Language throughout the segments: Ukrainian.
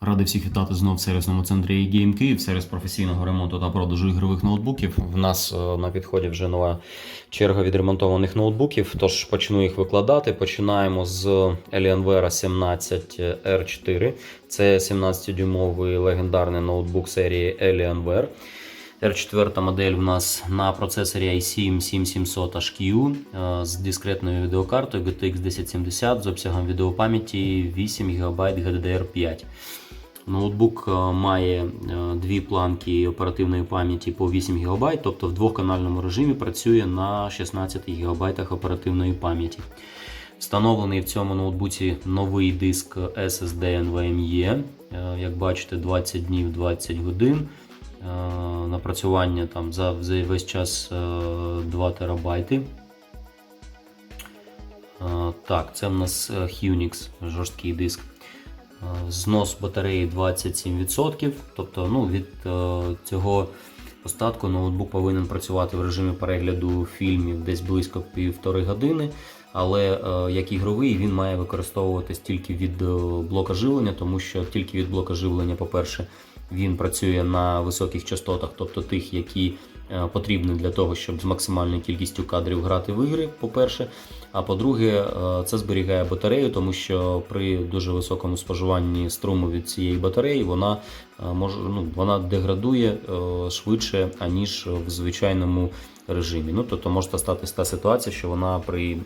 Радий всіх вітати знов в сервісному центрі Game Київ, сервіс професійного ремонту та продажу ігрових ноутбуків. В нас е, на підході вже нова черга відремонтованих ноутбуків, тож почну їх викладати. Починаємо з Alienware 17 R4. Це 17-дюймовий легендарний ноутбук серії Alienware. R4 модель у нас на процесорі i7 7700 HQ е, з дискретною відеокартою GTX 1070 з обсягом відеопам'яті 8 ГБ GDDR5. Ноутбук е, має е, дві планки оперативної пам'яті по 8 ГБ, тобто в двохканальному режимі працює на 16 ГБ оперативної пам'яті. Встановлений в цьому ноутбуці новий диск SSD NVMe, е, як бачите, 20 днів 20 годин. Напрацювання там за весь час е, 2 терабайти. Е, Так, це в нас Hynix жорсткий диск. Е, Знос батареї 27%. Тобто ну, від е, цього остатку ноутбук повинен працювати в режимі перегляду фільмів десь близько півтори години. Але е, як ігровий він має використовуватись тільки від блока живлення, тому що тільки від блока живлення, по-перше, він працює на високих частотах, тобто тих, які потрібні для того, щоб з максимальною кількістю кадрів грати в ігри, по-перше. А по-друге, е, це зберігає батарею, тому що при дуже високому споживанні струму від цієї батареї вона е, може ну, вона деградує е, швидше, аніж в звичайному режимі. Ну тобто може статися та ситуація, що вона при,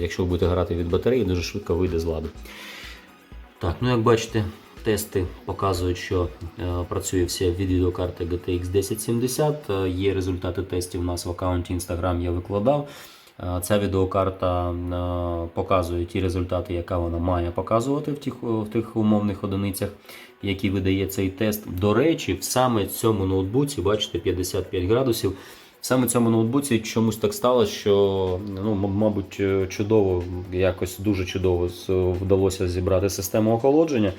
якщо ви будете грати від батареї, дуже швидко вийде з ладу. Так, ну як бачите, тести показують, що працює вся відеокарта GTX 1070. Е, Є результати тестів у нас в аккаунті Instagram, я викладав. Е, Ця відеокарта е, показує ті результати, яка вона має показувати в тих, в тих умовних одиницях, які видає цей тест. До речі, в саме цьому ноутбуці, бачите, 55 градусів. Саме цьому ноутбуці чомусь так сталося, що ну, мабуть, е, чудово, якось дуже чудово вдалося зібрати систему охолодження.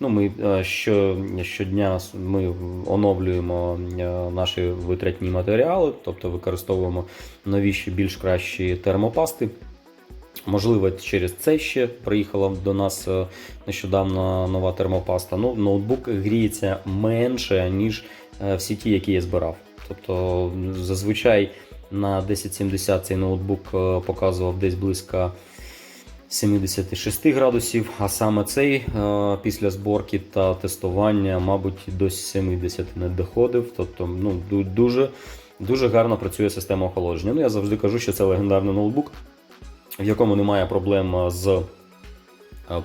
Ну, ми е, що, щодня ми оновлюємо е, наші витратні матеріали, тобто використовуємо новіші, більш кращі термопасти. Можливо, через це ще приїхала до нас е, нещодавно нова термопаста. Ну, ноутбук гріється менше, ніж всі ті, які я збирав. Тобто, зазвичай на 1070 цей ноутбук показував десь близько 76 градусів, а саме цей е, після зборки та тестування, мабуть, до 70 не доходив. Тобто, ну, дуже, дуже гарно працює система охолодження. Ну, я завжди кажу, що це легендарний ноутбук, в якому немає проблем з е,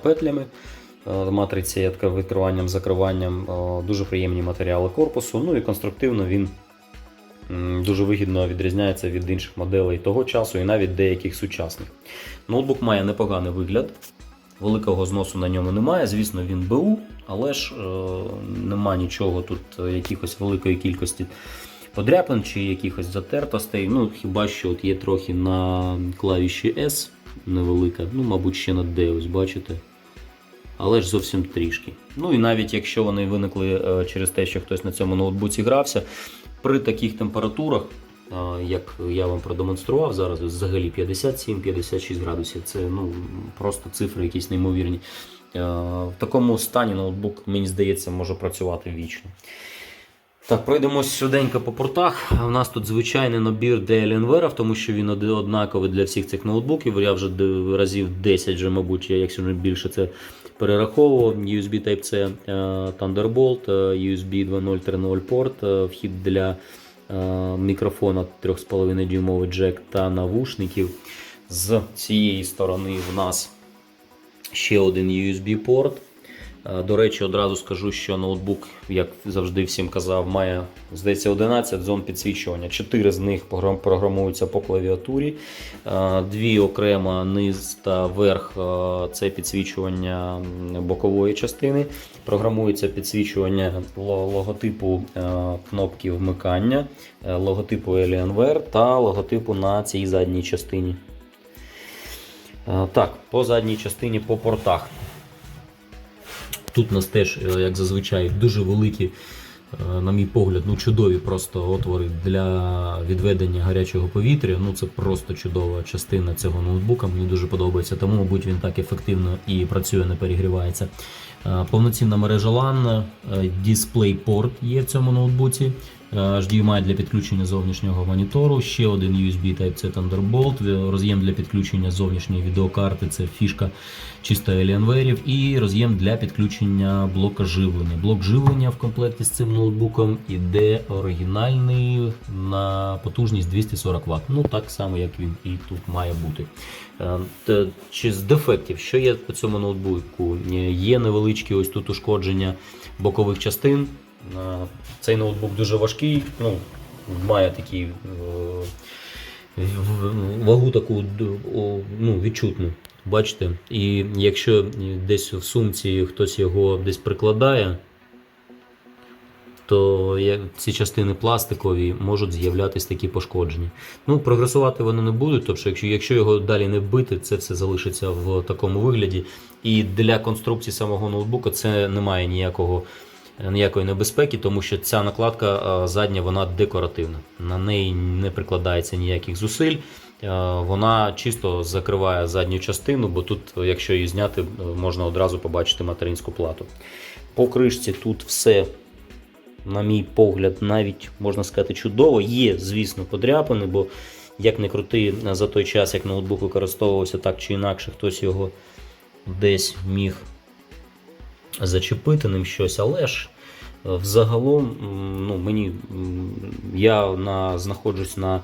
петлями. е, Матриці відкриванням, закриванням, дуже приємні матеріали корпусу. Ну і конструктивно він дуже вигідно відрізняється від інших моделей того часу і навіть деяких сучасних. Ноутбук має непоганий вигляд. Великого зносу на ньому немає. Звісно, він БУ, але ж е, нема нічого тут, е, якихось великої кількості подряпин чи якихось затертостей. Ну, хіба що от є трохи на клавіші S невелика, ну, мабуть, ще на D, ось бачите. Але ж зовсім трішки. Ну і навіть якщо вони виникли е, через те, що хтось на цьому ноутбуці грався, при таких температурах, як я вам продемонстрував зараз, взагалі 57-56 градусів, це ну, просто цифри якісь неймовірні. В такому стані ноутбук, мені здається, може працювати вічно. Так, пройдемось швиденько по портах. У нас тут звичайний набір для тому що він однаковий для всіх цих ноутбуків. Я вже разів 10, вже, мабуть, якщо не більше це перераховував. USB Type-C, е, Thunderbolt, е, USB 2.0.3.0 порт, е, вхід для мікрофона 3,5 дюймовий джек та навушників. З цієї сторони в нас ще один USB порт. Е, До речі, одразу скажу, що ноутбук, як завжди всім казав, має здається 11 зон підсвічування. Чотири з них програмуються по клавіатурі. Е, Дві окремо низ та верх е, це підсвічування бокової частини. Програмується підсвічування логотипу е, кнопки вмикання, е, логотипу Alienware та логотипу на цій задній частині. Е, Так, по задній частині по портах. Тут у нас теж, е, як зазвичай, дуже великі е, на мій погляд, ну чудові просто отвори для відведення гарячого повітря. Ну це просто чудова частина цього ноутбука. Мені дуже подобається, тому, мабуть, він так ефективно і працює, не перегрівається. Е, Повноцінна мережа LAN, е, DisplayPort є в цьому ноутбуці. Е, HDMI для підключення зовнішнього монітору, ще один USB Type-C Thunderbolt, е, роз'єм для підключення зовнішньої відеокарти, це фішка чисто Alienware, і роз'єм для підключення блока живлення. Блок живлення в комплекті з цим ноутбуком іде оригінальний на потужність 240 Вт. Ну так само, як він і тут має бути. Е, Чи з дефектів, що є по цьому ноутбуку? Є невеличкі ось тут ушкодження бокових частин. Цей ноутбук дуже важкий, ну, має такий е, вагу таку ну, відчутну. Бачите? І якщо десь в сумці хтось його десь прикладає, то ці частини пластикові можуть з'являтися такі пошкодження. Ну, прогресувати вони не будуть, тобто, якщо, якщо його далі не вбити, це все залишиться в такому вигляді. І для конструкції самого ноутбука це не має ніякого, ніякої небезпеки, тому що ця накладка задня вона декоративна. На неї не прикладається ніяких зусиль. Е, Вона чисто закриває задню частину, бо тут, якщо її зняти, е, можна одразу побачити материнську плату. По кришці тут все на мій погляд, навіть можна сказати, чудово. Є, звісно, подряпини, бо як не крути, за той час, як ноутбук використовувався так чи інакше, хтось його десь міг зачепити ним щось, але ж е, взагалом, ну, мені я на, знаходжусь на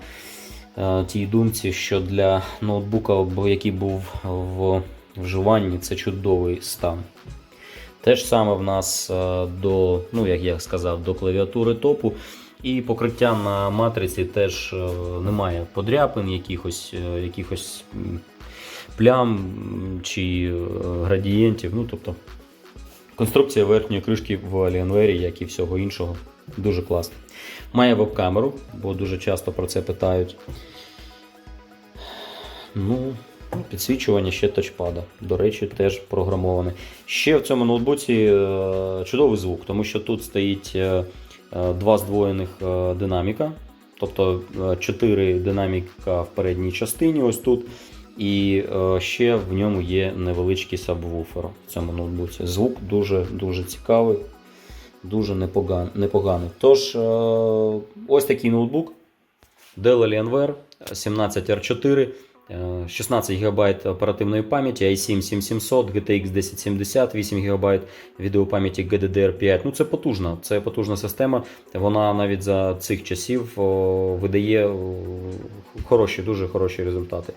е, тій думці, що для ноутбука, який був в вживанні, це чудовий стан. Те ж саме в нас е, до, ну як я сказав, до клавіатури топу. І покриття на матриці теж е, немає подряпин, якихось, якихось плям чи градієнтів. Ну, тобто, конструкція верхньої кришки в Alienware, як і всього іншого, дуже класна. Має веб-камеру, бо дуже часто про це питають. Ну, Підсвічування ще тачпада. До речі, теж програмоване. Ще в цьому ноутбуці е, чудовий звук, тому що тут стоїть е, е, два здвоєних динаміка, тобто чотири динаміка в передній частині, ось тут. І е, ще в ньому є невеличкий сабвуфер в цьому ноутбуці. Звук дуже дуже цікавий, дуже непоган, непоганий. Тож, е, ось такий ноутбук Dell Alienware 17R4. Е, 16 ГБ оперативної пам'яті, i7 7700, GTX 1070, 8 ГБ відеопам'яті GDDR5. Ну це потужна, це потужна система. Вона навіть за цих часів видає хороші, дуже хороші результати.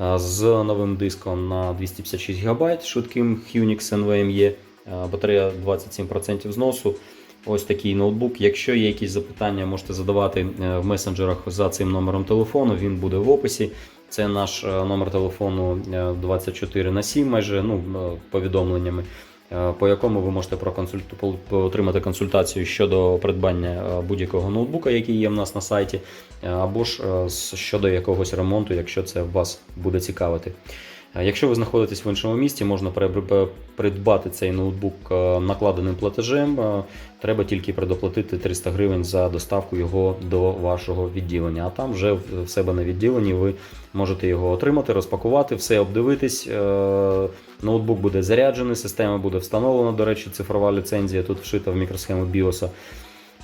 Е, З новим диском на 256 ГБ, швидким Unix NVMe, е, батарея 27% зносу. Ось такий ноутбук. Якщо є якісь запитання, можете задавати е, в месенджерах за цим номером телефону. Він буде в описі. Це наш номер телефону е, 24 на 7 майже ну, повідомленнями, по якому ви можете отримати консультацію щодо придбання е, будь-якого ноутбука, який є в нас на сайті, е, або ж е, щодо якогось ремонту, якщо це вас буде цікавити. Е, Якщо ви знаходитесь в іншому місті, можна придбати цей ноутбук е, накладеним платежем. Е, Треба тільки предоплатити 300 гривень за доставку його до вашого відділення. А там вже в себе на відділенні ви можете його отримати, розпакувати, все обдивитись. Ноутбук буде заряджений, система буде встановлена. До речі, цифрова ліцензія тут вшита в мікросхему BIOS.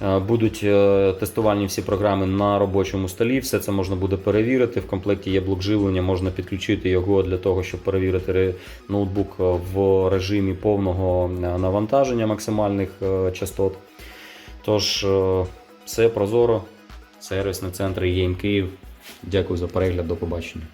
Е, Будуть е, тестувальні всі програми на робочому столі. Все це можна буде перевірити. В комплекті є блок живлення, можна підключити його для того, щоб перевірити ноутбук е, в режимі повного навантаження максимальних частот. Тож, все прозоро. Сервісний центр ЄМ Київ. Дякую за перегляд. До побачення.